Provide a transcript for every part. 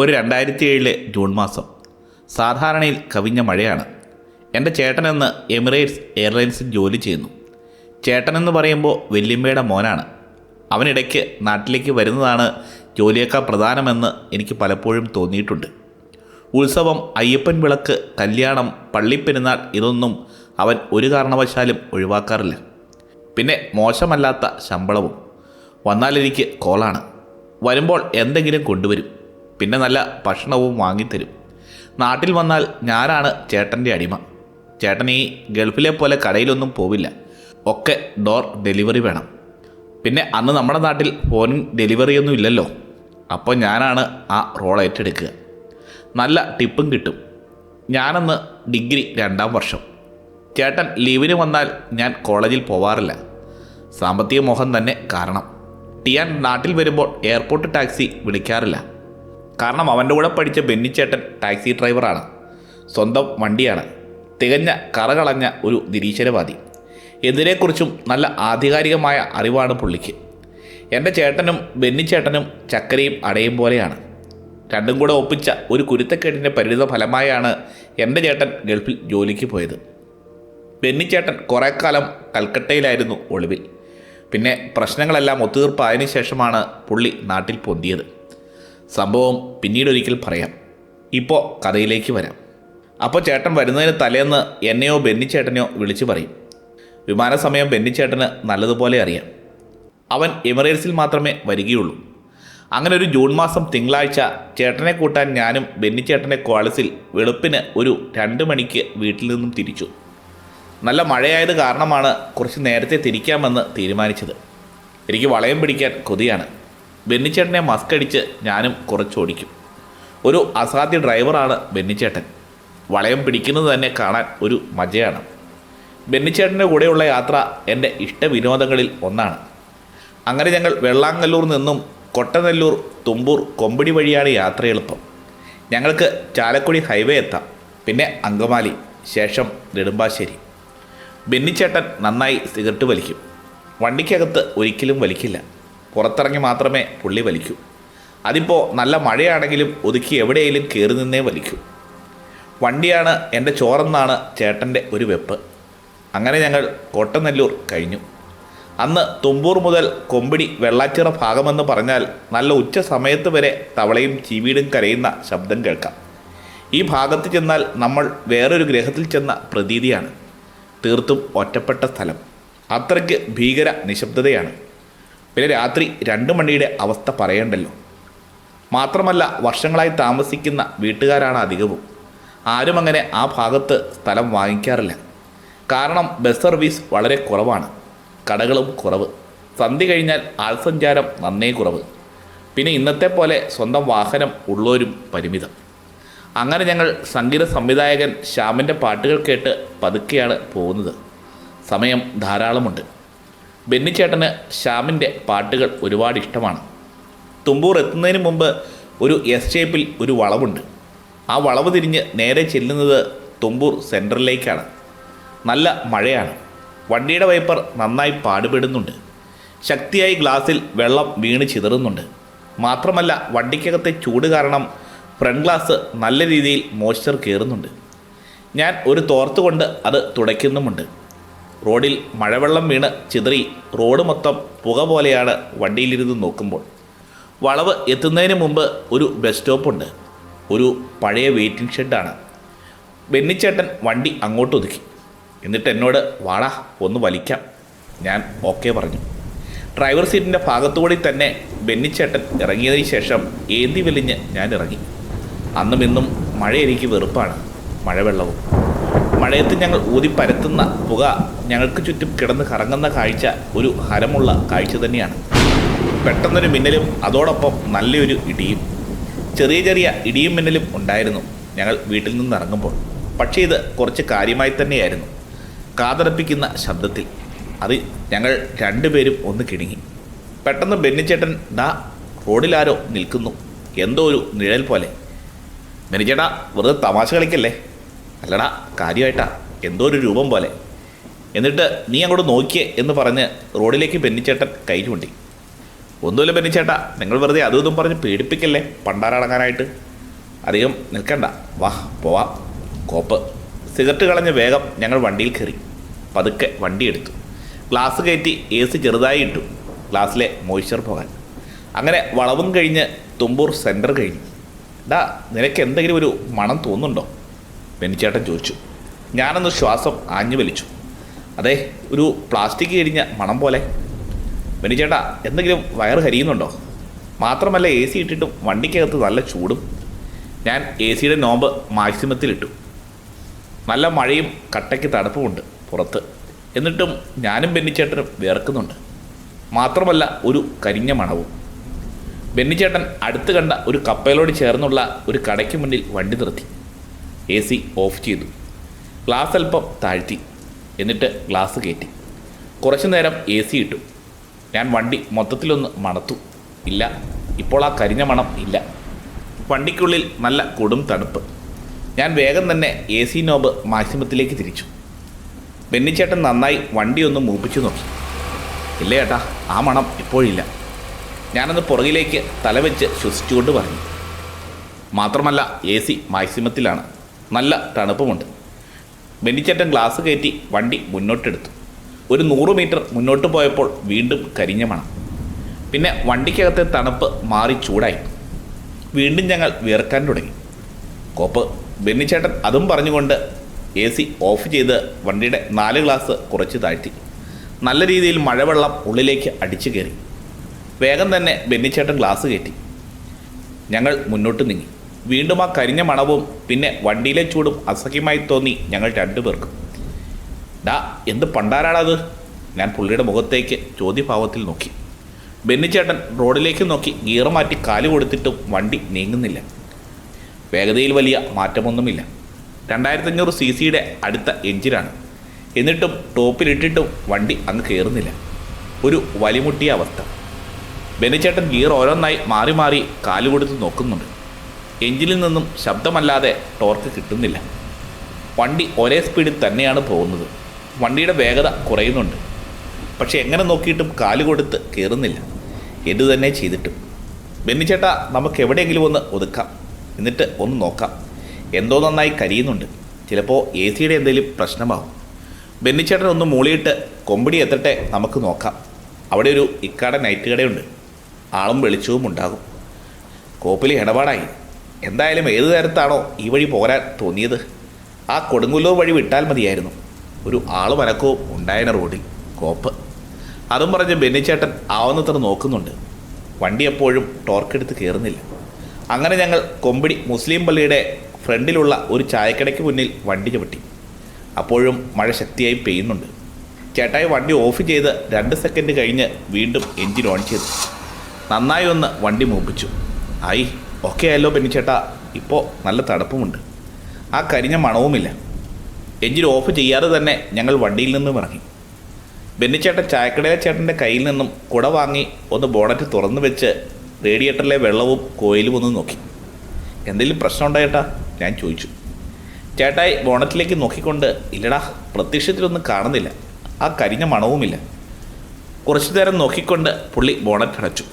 ഒരു രണ്ടായിരത്തി ഏഴിലെ ജൂൺ മാസം. സാധാരണയിൽ കവിഞ്ഞ മഴയാണ്. എന്റെ ചേട്ടനെന്ന് എമിറേറ്റ്സ് എയർലൈൻസിൽ ജോലി ചെയ്യുന്നു. ചേട്ടനെന്ന് പറയുമ്പോൾ വല്യമ്മയുടെ മോനാണ്. അവനിടയ്ക്ക് നാട്ടിലേക്ക് വരുന്നതാണ് ജോലിയേക്കാൾ പ്രധാനമെന്ന് എനിക്ക് പലപ്പോഴും തോന്നിയിട്ടുണ്ട്. ഉത്സവം അയ്യപ്പൻ വിളക്ക് കല്യാണം പള്ളിപ്പെരുന്നാൾ ഇതൊന്നും അവൻ ഒരു കാരണവശാലും ഒഴിവാക്കാറില്ല. പിന്നെ മോശമല്ലാത്ത ശമ്പളവും. വന്നാൽ എനിക്ക് കോളാണ്. വരുമ്പോൾ എന്തെങ്കിലും കൊണ്ടുവരും. പിന്നെ നല്ല ഭക്ഷണവും വാങ്ങിത്തരും. നാട്ടിൽ വന്നാൽ ഞാനാണ് ചേട്ടന്റെ അടിമ. ചേട്ടൻ ഈ ഗൾഫിലെ പോലെ കടയിലൊന്നും പോവില്ല. ഒക്കെ ഡോർ ഡെലിവറി വേണം. പിന്നെ അന്ന് നമ്മുടെ നാട്ടിൽ ഫോൺ ഡെലിവറിയൊന്നും ഇല്ലല്ലോ. അപ്പോൾ ഞാനാണ് ആ റോൾ ഏറ്റെടുക്കുക. നല്ല ടിപ്പും കിട്ടും. ഞാനന്ന് ഡിഗ്രി രണ്ടാം വർഷം. ചേട്ടൻ ലീവിന് വന്നാൽ ഞാൻ കോളേജിൽ പോവാറില്ല. സാമ്പത്തിക മോഹം തന്നെ കാരണം. ടിയാൻ നാട്ടിൽ വരുമ്പോൾ എയർപോർട്ട് ടാക്സി വിളിക്കാറില്ല. കാരണം അവന്റെ കൂടെ പഠിച്ച ബെന്നിച്ചേട്ടൻ ടാക്സി ഡ്രൈവറാണ്. സ്വന്തം വണ്ടിയാണ്. തികഞ്ഞ കറകളഞ്ഞ ഒരു നിരീശ്വരവാദി. എന്തിനെക്കുറിച്ചും നല്ല ആധികാരികമായ അറിവാണ് പുള്ളിക്ക്. എന്റെ ചേട്ടനും ബെന്നിച്ചേട്ടനും ചക്കരയും അടയും പോലെയാണ്. രണ്ടും കൂടെ ഒപ്പിച്ച ഒരു കുരുത്തക്കേടിന്റെ പരിണിത ഫലമായാണ് എന്റെ ചേട്ടൻ ഗൾഫിൽ ജോലിക്ക് പോയത്. ബെന്നിച്ചേട്ടൻ കുറേ കാലം കൽക്കട്ടയിലായിരുന്നു ഒളിവിൽ. പിന്നെ പ്രശ്നങ്ങളെല്ലാം ഒത്തുതീർപ്പായതിനു ശേഷമാണ് പുള്ളി നാട്ടിൽ പൊന്തിയത്. സംഭവം പിന്നീട് ഒരിക്കൽ പറയാം. ഇപ്പോൾ കഥയിലേക്ക് വരാം. അപ്പോൾ ചേട്ടൻ വരുന്നതിന് തലേന്ന് എന്നെയോ ബെന്നിച്ചേട്ടനെയോ വിളിച്ചു പറയും. വിമാനസമയം ബെന്നിച്ചേട്ടന് നല്ലതുപോലെ അറിയാം. അവൻ എമിറേറ്റ്സിൽ മാത്രമേ വരികയുള്ളൂ. അങ്ങനെ ഒരു ജൂൺ മാസം തിങ്കളാഴ്ച ചേട്ടനെ കൂട്ടാൻ ഞാനും ബെന്നിച്ചേട്ടനെ കോളസിൽ വെളുപ്പിന് ഒരു രണ്ട് മണിക്ക് വീട്ടിൽ നിന്നും തിരിച്ചു. നല്ല മഴയായത് കാരണമാണ് കുറച്ച് നേരത്തെ തിരിക്കാമെന്ന് തീരുമാനിച്ചത്. എനിക്ക് വളയം പിടിക്കാൻ കൊതിയാണ്. ബെന്നിച്ചേട്ടനെ മസ്കടിച്ച് ഞാനും കുറച്ച് ഓടിക്കും. ഒരു അസാധ്യ ഡ്രൈവറാണ് ബെന്നിച്ചേട്ടൻ. വളയം പിടിക്കുന്നത് തന്നെ കാണാൻ ഒരു മജയാണ്. ബെന്നിച്ചേട്ടന്റെ കൂടെയുള്ള യാത്ര എന്റെ ഇഷ്ട വിനോദങ്ങളിൽ ഒന്നാണ്. അങ്ങനെ ഞങ്ങൾ വെള്ളാങ്കല്ലൂർ നിന്നും കൊട്ടനെല്ലൂർ തുമ്പൂർ കൊമ്പടി വഴിയാണ് യാത്ര എളുപ്പം. ഞങ്ങൾക്ക് ചാലക്കുടി ഹൈവേ എത്താം. പിന്നെ അങ്കമാലി ശേഷം നെടുമ്പാശ്ശേരി. ബെന്നിച്ചേട്ടൻ നന്നായി സിഗരറ്റ് വലിക്കും. വണ്ടിക്കകത്ത് ഒരിക്കലും വലിക്കില്ല. പുറത്തിറങ്ങി മാത്രമേ പുള്ളി വലിക്കൂ. അതിപ്പോൾ നല്ല മഴയാണെങ്കിലും ഒതുക്കി എവിടെയെങ്കിലും കയറി നിന്നേ വലിക്കൂ. വണ്ടിയാണ് എന്റെ ചോറെന്നാണ് ചേട്ടന്റെ ഒരു വെപ്പ്. അങ്ങനെ ഞങ്ങൾ കോട്ടനെല്ലൂർ കഴിഞ്ഞു. അന്ന് തുമ്പൂർ മുതൽ കൊമ്പിടി വെള്ളാച്ചിറ ഭാഗമെന്ന് പറഞ്ഞാൽ നല്ല ഉച്ച സമയത്ത് വരെ തവളയും ചീവീടും കരയുന്ന ശബ്ദം കേൾക്കാം. ഈ ഭാഗത്ത് ചെന്നാൽ നമ്മൾ വേറൊരു ഗ്രഹത്തിൽ ചെന്ന പ്രതീതിയാണ്. തീർത്തും ഒറ്റപ്പെട്ട സ്ഥലം. അത്രയ്ക്ക് ഭീകര നിശബ്ദതയാണ്. പിന്നെ രാത്രി രണ്ട് മണിയുടെ അവസ്ഥ പറയണ്ടല്ലോ. മാത്രമല്ല വർഷങ്ങളായി താമസിക്കുന്ന വീട്ടുകാരാണ് അധികവും. ആരും അങ്ങനെ ആ ഭാഗത്ത് സ്ഥലം വാങ്ങിക്കാറില്ല. കാരണം ബസ് സർവീസ് വളരെ കുറവാണ്. കടകളും കുറവ്. സന്ധി കഴിഞ്ഞാൽ ആൾസഞ്ചാരം നന്നേ കുറവ്. പിന്നെ ഇന്നത്തെ പോലെ സ്വന്തം വാഹനം ഉള്ളവരും പരിമിതം. അങ്ങനെ ഞങ്ങൾ സംഗീത സംവിധായകൻ ശ്യാമിന്റെ പാട്ടുകൾ കേട്ട് പതുക്കെയാണ് പോകുന്നത്. സമയം ധാരാളമുണ്ട്. ബെന്നിച്ചേട്ടന് ശ്യാമിന്റെ പാട്ടുകൾ ഒരുപാട് ഇഷ്ടമാണ്. തുമ്പൂർ എത്തുന്നതിന് മുമ്പ് ഒരു എസ് ഷേപ്പിൽ ഒരു വളവുണ്ട്. ആ വളവ് തിരിഞ്ഞ് നേരെ ചെല്ലുന്നത് തുമ്പൂർ സെന്ററിലേക്കാണ് നല്ല മഴയാണ്. വണ്ടിയുടെ വൈപ്പർ നന്നായി പാടുപെടുന്നുണ്ട്. ശക്തിയായി ഗ്ലാസിൽ വെള്ളം വീണ് ചിതറുന്നുണ്ട്. മാത്രമല്ല വണ്ടിക്കകത്തെ ചൂട് കാരണം ഫ്രണ്ട് ഗ്ലാസ് നല്ല രീതിയിൽ മോയ്സ്ചർ കയറുന്നുണ്ട് ഞാൻ ഒരു തോർത്ത് കൊണ്ട് അത് തുടയ്ക്കുന്നുമുണ്ട്. റോഡിൽ മഴവെള്ളം വീണ് ചിതറി റോഡ് മൊത്തം പുക പോലെയാണ് വണ്ടിയിലിരുന്ന് നോക്കുമ്പോൾ. വളവ് എത്തുന്നതിന് മുമ്പ് ഒരു ബസ് സ്റ്റോപ്പുണ്ട്. ഒരു പഴയ വെയിറ്റിംഗ് ഷെഡാണ്. ബെന്നിച്ചേട്ടൻ വണ്ടി അങ്ങോട്ട് ഒതുക്കി എന്നിട്ട് എന്നോട് വാടാ ഒന്ന് വലിക്കാം. ഞാൻ ഓക്കെ പറഞ്ഞു. ഡ്രൈവർ സീറ്റിന്റെ ഭാഗത്തുകൂടി തന്നെ ബെന്നിച്ചേട്ടൻ ഇറങ്ങിയതിന് ശേഷം ഏന്തി വലിഞ്ഞ് ഞാൻ ഇറങ്ങി. അന്നും ഇന്നും മഴ എനിക്ക് വെറുപ്പാണ്. മഴവെള്ളവും. മഴയത്ത് ഞങ്ങൾ ഊതി പരത്തുന്ന പുക ഞങ്ങൾക്ക് ചുറ്റും കിടന്ന് കറങ്ങുന്ന കാഴ്ച ഒരു ഹരമുള്ള കാഴ്ച തന്നെയാണ്. പെട്ടെന്നൊരു മിന്നലും അതോടൊപ്പം നല്ലൊരു ഇടിയും. ചെറിയ ചെറിയ ഇടിയും മിന്നലും ഉണ്ടായിരുന്നു ഞങ്ങൾ വീട്ടിൽ നിന്ന് ഇറങ്ങുമ്പോൾ. പക്ഷേ ഇത് കുറച്ച് കാര്യമായി തന്നെയായിരുന്നു. കാതറപ്പിക്കുന്ന ശബ്ദത്തിൽ. അത് ഞങ്ങൾ രണ്ടുപേരും ഒന്ന് കിണുങ്ങി. പെട്ടെന്ന് ബെന്നിച്ചേട്ടൻ ദാ റോഡിലാരോ നിൽക്കുന്നു. എന്തോ ഒരു നിഴൽ പോലെ. ബെന്നിച്ചേട്ടാ വെറുതെ തമാശ കളിക്കല്ലേ? അല്ലടാ കാര്യമായിട്ടാ. എന്തോ ഒരു രൂപം പോലെ. എന്നിട്ട് നീ അങ്ങോട്ട് നോക്കിയേ എന്ന് പറഞ്ഞ് റോഡിലേക്ക് ബെന്നിച്ചേട്ടൻ കൈ ചൂണ്ടി ഒന്നുമില്ല പെന്നിച്ചേട്ടാ നിങ്ങൾ വെറുതെ അതും ഇതും പറഞ്ഞ് പേടിപ്പിക്കല്ലേ പണ്ടാരടങ്ങാനായിട്ട്? അധികം നിൽക്കണ്ട. വാ പോവാ. കോപ്പ്. സിഗരറ്റ് കളഞ്ഞ് വേഗം ഞങ്ങൾ വണ്ടിയിൽ കയറി. പതുക്കെ വണ്ടി എടുത്തു. ഗ്ലാസ് കയറ്റി എ സി ചെറുതായി ഇട്ടു. ഗ്ലാസ്സിലെ മോയ്സ്ചർ പോകാൻ. അങ്ങനെ വളവും കഴിഞ്ഞ് തുമ്പൂർ സെന്റർ കഴിഞ്ഞു. ഡാ നിനക്ക് എന്തെങ്കിലും ഒരു മണം തോന്നുന്നുണ്ടോ? ബെന്നിച്ചേട്ടൻ ചോദിച്ചു. ഞാനൊന്ന് ശ്വാസം ആഞ്ഞു വലിച്ചു. അതെ ഒരു പ്ലാസ്റ്റിക് കഴിഞ്ഞ മണം പോലെ. ബെന്നിച്ചേട്ടാ എന്തെങ്കിലും വയറ് ഹരിയുന്നുണ്ടോ മാത്രമല്ല എ സി ഇട്ടിട്ടും വണ്ടിക്കകത്ത് നല്ല ചൂടും. ഞാൻ എ സിയുടെ നോമ്പ് മാക്സിമത്തിലിട്ടു. നല്ല മഴയും കട്ടയ്ക്ക് തണുപ്പുമുണ്ട് പുറത്ത്. എന്നിട്ടും ഞാനും ബെന്നിച്ചേട്ടനും വിയർക്കുന്നുണ്ട്. മാത്രമല്ല ഒരു കരിഞ്ഞ മണവും. ബെന്നിച്ചേട്ടൻ അടുത്ത് കണ്ട ഒരു കപ്പലോട് ചേർന്നുള്ള ഒരു കടയ്ക്ക് മുന്നിൽ വണ്ടി നിർത്തി. എ സി ഓഫ് ചെയ്തു. ഗ്ലാസ് അല്പം താഴ്ത്തി. എന്നിട്ട് ഗ്ലാസ് കയറ്റി. കുറച്ചു നേരം എ സി ഇട്ടു. ഞാൻ വണ്ടി മൊത്തത്തിലൊന്ന് മണത്തു. ഇല്ല ഇപ്പോൾ ആ കരിഞ്ഞ മണം ഇല്ല. വണ്ടിക്കുള്ളിൽ നല്ല കൊടും തണുപ്പ്. ഞാൻ വേഗം തന്നെ എ സി നോബ് മാക്സിമത്തിലേക്ക് തിരിച്ചു. ബെന്നിച്ചേട്ടൻ നന്നായി വണ്ടി ഒന്ന് മൂപ്പിച്ചു നോക്കി. ഇല്ല ചേട്ടാ ആ മണം ഇപ്പോഴില്ല. ഞാനത് പുറകിലേക്ക് തലവെച്ച് ശ്വസിച്ചുകൊണ്ട് പറഞ്ഞു. മാത്രമല്ല എ സി മാക്സിമത്തിലാണ്. നല്ല തണുപ്പുമുണ്ട്. ബെന്നിച്ചേട്ടൻ ഗ്ലാസ് കയറ്റി വണ്ടി മുന്നോട്ടെടുത്തു. ഒരു നൂറ് മീറ്റർ മുന്നോട്ട് പോയപ്പോൾ വീണ്ടും കരിഞ്ഞ മണം. പിന്നെ വണ്ടിക്കകത്തെ തണുപ്പ് മാറി ചൂടായി. വീണ്ടും ഞങ്ങൾ വിയർക്കാൻ തുടങ്ങി. കോപ്പ് ബെന്നിച്ചേട്ടൻ അതും പറഞ്ഞുകൊണ്ട് എ സി ഓഫ് ചെയ്ത് വണ്ടിയുടെ നാല് ഗ്ലാസ് കുറച്ച് താഴ്ത്തി. നല്ല രീതിയിൽ മഴവെള്ളം ഉള്ളിലേക്ക് അടിച്ചു കയറി. വേഗം തന്നെ ബെന്നിച്ചേട്ടൻ ഗ്ലാസ് കയറ്റി. ഞങ്ങൾ മുന്നോട്ട് നീങ്ങി. വീണ്ടും ആ കരിഞ്ഞ മണവും പിന്നെ വണ്ടിയിലെ ചൂടും അസഹ്യമായി തോന്നി ഞങ്ങൾ രണ്ടുപേർക്കും. ഡാ എന്ത് പണ്ടാരാണത്? ഞാൻ പുള്ളിയുടെ മുഖത്തേക്ക് ചോദ്യഭാവത്തിൽ നോക്കി. ബെന്നിച്ചേട്ടൻ റോഡിലേക്ക് നോക്കി ഗിയർ മാറ്റി കാൽ കൊടുത്തിട്ടും വണ്ടി നീങ്ങുന്നില്ല. വേഗതയിൽ വലിയ മാറ്റമൊന്നുമില്ല. രണ്ടായിരത്തി അഞ്ഞൂറ് സി സിയുടെ അടുത്ത എഞ്ചിനാണ്. എന്നിട്ടും ടോപ്പിലിട്ടിട്ടും വണ്ടി അങ്ങ് കയറുന്നില്ല ഒരു വലിമുട്ടിയ അവസ്ഥ. ബെന്നിച്ചേട്ടൻ ഗിയർ ഓരോന്നായി മാറി മാറി കാൽ കൊടുത്ത് നോക്കുന്നുണ്ട്. എഞ്ചിനിൽ നിന്നും ശബ്ദമല്ലാതെ ടോർക്ക് കിട്ടുന്നില്ല. വണ്ടി ഒരേ സ്പീഡിൽ തന്നെയാണ് പോകുന്നത്. വണ്ടിയുടെ വേഗത കുറയുന്നുണ്ട്. പക്ഷെ എങ്ങനെ നോക്കിയിട്ടും കാൽ കൊടുത്ത് കയറുന്നില്ല എന്തു തന്നെ ചെയ്തിട്ടും. ബെന്നിച്ചേട്ടാ നമുക്ക് എവിടെയെങ്കിലും ഒന്ന് ഒതുക്കാം. എന്നിട്ട് ഒന്ന് നോക്കാം. എന്തോ നന്നായി കരിയുന്നുണ്ട്. ചിലപ്പോൾ എ സിയുടെ എന്തെങ്കിലും പ്രശ്നമാവും. ബെന്നിച്ചേട്ടൻ ഒന്ന് മൂളിയിട്ട് കൊമ്പിടി എത്തട്ടെ നമുക്ക് നോക്കാം. അവിടെ ഒരു ഇക്കാട നൈറ്റ് കടയുണ്ട്. ആളും വെളിച്ചവും ഉണ്ടാകും. കോപ്പിൽ ഇടപാടായി. എന്തായാലും ഏതു തരത്താണോ ഈ വഴി പോരാൻ തോന്നിയത്? ആ കൊടുങ്ങല്ലൂർ വഴി വിട്ടാൽ മതിയായിരുന്നു. ഒരു ആൾ വനക്കോ ഉണ്ടായന റോഡിൽ. കോപ്പ്. അതും പറഞ്ഞ് ബെന്നിച്ചേട്ടൻ ആവുന്നത്ര നോക്കുന്നുണ്ട്. വണ്ടി എപ്പോഴും ടോർക്കെടുത്ത് കയറുന്നില്ല അങ്ങനെ ഞങ്ങൾ കൊമ്പിടി മുസ്ലിം പള്ളിയുടെ ഫ്രണ്ടിലുള്ള ഒരു ചായക്കടയ്ക്ക് മുന്നിൽ വണ്ടി ചവിട്ടി. അപ്പോഴും മഴ ശക്തിയായി പെയ്യുന്നുണ്ട്. ചേട്ടായി വണ്ടി ഓഫ് ചെയ്ത് രണ്ട് സെക്കൻഡ് കഴിഞ്ഞ് വീണ്ടും എഞ്ചിൻ ഓൺ ചെയ്തു. നന്നായി ഒന്ന് വണ്ടി മൂപ്പിച്ചു. ആയി. ഓക്കെ ആയല്ലോ ബെന്നിച്ചേട്ടാ ഇപ്പോൾ നല്ല തണുപ്പുമുണ്ട്. ആ കരിഞ്ഞ മണവുമില്ല. എഞ്ചിൻ ഓഫ് ചെയ്യാതെ തന്നെ ഞങ്ങൾ വണ്ടിയിൽ നിന്നും ഇറങ്ങി. ബെന്നിച്ചേട്ടൻ ചായക്കടയിലെ ചേട്ടന്റെ കയ്യിൽ നിന്നും കുട വാങ്ങി ഒന്ന് ബോണറ്റ് തുറന്നു വെച്ച് റേഡിയേറ്ററിലെ വെള്ളവും കോയിലും ഒന്ന് നോക്കി. എന്തെങ്കിലും പ്രശ്നം ഉണ്ടായിട്ടാ ഞാൻ ചോദിച്ചു. ചേട്ടായി ബോണറ്റിലേക്ക് നോക്കിക്കൊണ്ട് ഇല്ലടാ പ്രത്യക്ഷത്തിലൊന്നും കാണുന്നില്ല. ആ കരിഞ്ഞ മണവുമില്ല. കുറച്ചു നേരം നോക്കിക്കൊണ്ട് പുള്ളി ബോണറ്റ് അടച്ചു.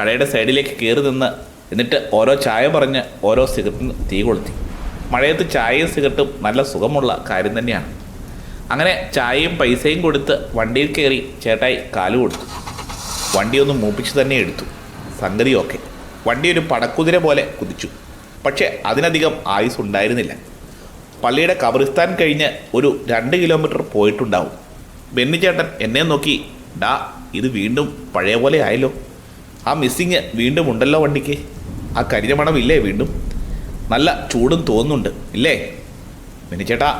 കടയുടെ സൈഡിലേക്ക് കയറി നിന്ന് എന്നിട്ട് ഓരോ ചായ പറഞ്ഞ് ഓരോ സിഗരറ്റിന് തീ കൊളുത്തി. മഴയത്ത് ചായയും സിഗരറ്റും നല്ല സുഖമുള്ള കാര്യം തന്നെയാണ്. അങ്ങനെ ചായയും പൈസയും കൊടുത്ത് വണ്ടിയിൽ കയറി ചേട്ടായി കാൽ കൊടുത്തു. വണ്ടിയൊന്ന് മൂപ്പിച്ച് തന്നെ എടുത്തു. സംഗതി ഓക്കെ വണ്ടി ഒരു പടക്കുതിര പോലെ കുതിച്ചു. പക്ഷേ അതിനധികം ആയുസ് ഉണ്ടായിരുന്നില്ല പള്ളിയുടെ കബറിസ്ഥാൻ കഴിഞ്ഞ് ഒരു രണ്ട് കിലോമീറ്റർ പോയിട്ടുണ്ടാവും. ബെന്നിച്ചേട്ടൻ എന്നെ നോക്കി ഡാ ഇത് വീണ്ടും പഴയ പോലെ ആയല്ലോ. ആ മിസ്സിങ് വീണ്ടും ഉണ്ടല്ലോ വണ്ടിക്ക്. ആ കരിഞ്ഞ മണമില്ലേ വീണ്ടും? നല്ല ചൂടും തോന്നുന്നുണ്ട് ഇല്ലേ? മിനിച്ചേട്ടാ